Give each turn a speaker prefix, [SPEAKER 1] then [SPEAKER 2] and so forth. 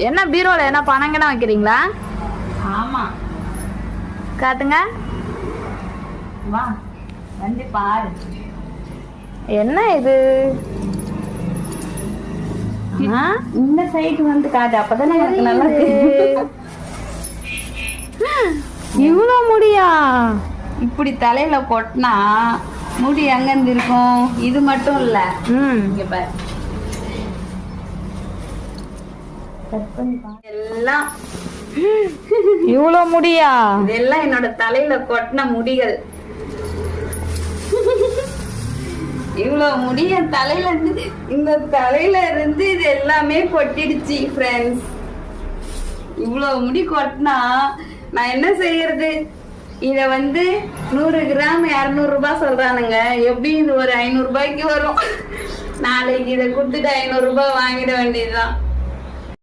[SPEAKER 1] என்ன பீரோல என்ன பணங்கனா வைக்கிறீங்களா?
[SPEAKER 2] ஆமா.
[SPEAKER 1] காட்டுங்க.
[SPEAKER 2] வா வந்து பாரு.
[SPEAKER 1] என்ன இது? ஆ?
[SPEAKER 2] இந்த சைடு வந்து காட்டு அப்பதானே எனக்கு நல்லா
[SPEAKER 1] இவ்வளோ முடியா?
[SPEAKER 2] இப்படி தலையில கொட்டினா முடி எங்க இருக்கும்? இது மட்டும் இல்ல.
[SPEAKER 1] ம்.
[SPEAKER 2] இங்க பாரு. எல்லாம்
[SPEAKER 1] இவ்வளோ முடியா?
[SPEAKER 2] இதெல்லாம் என்னோட தலையில கொட்டின முடிகள். இவ்வளவு முடி என் தலையில இருந்து இந்த தலையில இருந்து இது எல்லாமே கொட்டிடுச்சு ஃப்ரெண்ட்ஸ் இவ்வளவு முடி கொட்டினா நான் என்ன செய்யறது? இத வந்து நூறு கிராம் இரநூறு ரூபாய் சொல்றானுங்க. எப்படி இது ஒரு ஐநூறு ரூபாய்க்கு வரும்? நாளைக்கு இதை கொடுத்துட்டு ஐநூறு ரூபாய் வாங்கிட வேண்டியதுதான்.